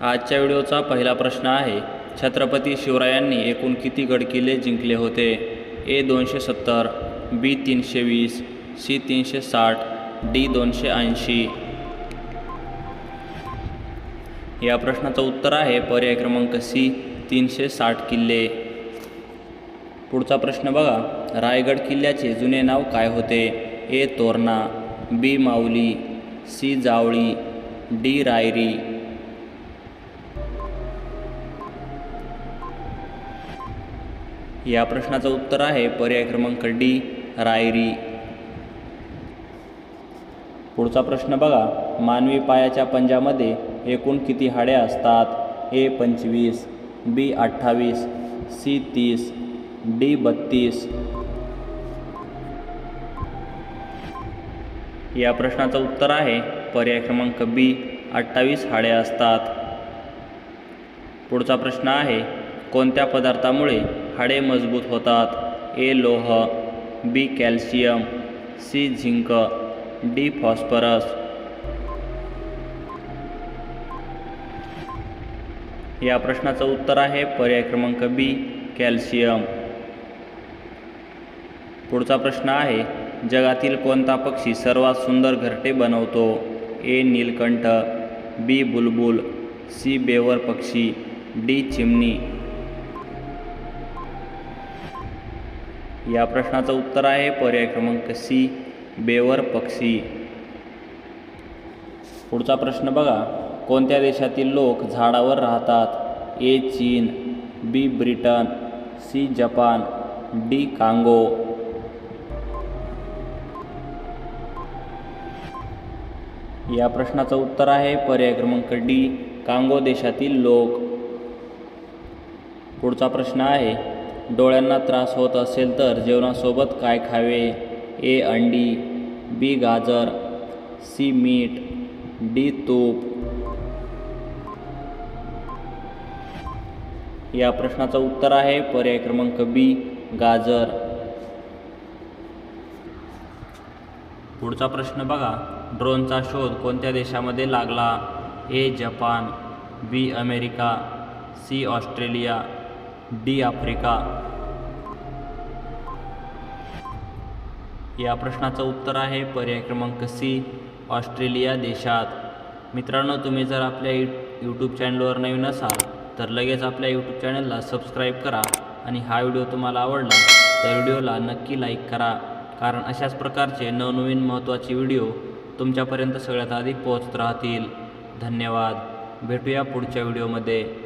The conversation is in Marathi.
आजच्या व्हिडिओचा पहिला प्रश्न आहे छत्रपती शिवरायांनी एकूण किती गडकिल्ले जिंकले होते? ए दोनशे सत्तर बी तीनशे वीस सी तीनशे साठ डी दोनशे ऐंशी. या प्रश्नाचं उत्तर आहे पर्याय क्रमांक सी तीनशे साठ किल्ले. पुढचा प्रश्न बघा रायगड किल्ल्याचे जुने नाव काय होते? A Torna B Mauli C Javali D Rairi. या प्रश्नाचं उत्तर आहे. पर्याय क्रमांक डी रायरी. पुढचा प्रश्न बघा. मानवी पायाच्या पंजामध्ये एकूण किती हाडे असतात? ए पंचवीस. बी अठ्ठावीस. सी तीस. डी बत्तीस. या प्रश्नाचं उत्तर आहे. पर्याय क्रमांक बी अठ्ठावीस हाडे असतात. पुढचा प्रश्न आहे. कोणत्या पदार्थामुळे हाडे मजबूत होतात. ए लोह B calcium C zinc D phosphorus. या प्रश्नाचं उत्तर आहे पर्याय क्रमांक बी कॅल्शियम. पुढचा प्रश्न आहे जगातील कोणता पक्षी सर्वात सुंदर घरटे बनवतो? ए नीलकंठ बी बुलबुल सी बेवर पक्षी डी चिमणी. या प्रश्नाचं उत्तर आहे. पर्याय क्रमांक सी बेवर पक्षी. पुढचा प्रश्न बघा. कोणत्या देशातील लोक झाडावर राहतात? ए चीन B Britain C Japan D Congo. या प्रश्नाचं उत्तर आहे. पर्याय क्रमांक डी कांगो देशातील लोक. पुढचा प्रश्न आहे. डोळ्यांना त्रास होत असेल तर जेवणासोबत काय खावे? ए अंडी बी गाजर सी मीठ डी तूप. या प्रश्नाचं उत्तर आहे पर्याय क्रमांक बी गाजर. पुढचा प्रश्न बघा. ड्रोनचा शोध कोणत्या देशामध्ये लागला? A Japan B America C Australia. D Africa. या प्रश्नाचं उत्तर आहे पर्याय क्रमांक सी ऑस्ट्रेलिया देशात. मित्रांनो तुम्ही जर आपल्या यू यूट्यूब चॅनलवर नवीन असाल तर लगेच आपल्या यूट्यूब चॅनलला सबस्क्राईब करा आणि हा व्हिडिओ तुम्हाला आवडला तर व्हिडिओला नक्की लाईक करा. कारण अशाच प्रकारचे नवनवीन महत्त्वाचे व्हिडिओ तुमच्यापर्यंत सगळ्यात आधी पोहोचत राहतील. धन्यवाद. भेटूया पुढच्या व्हिडिओमध्ये.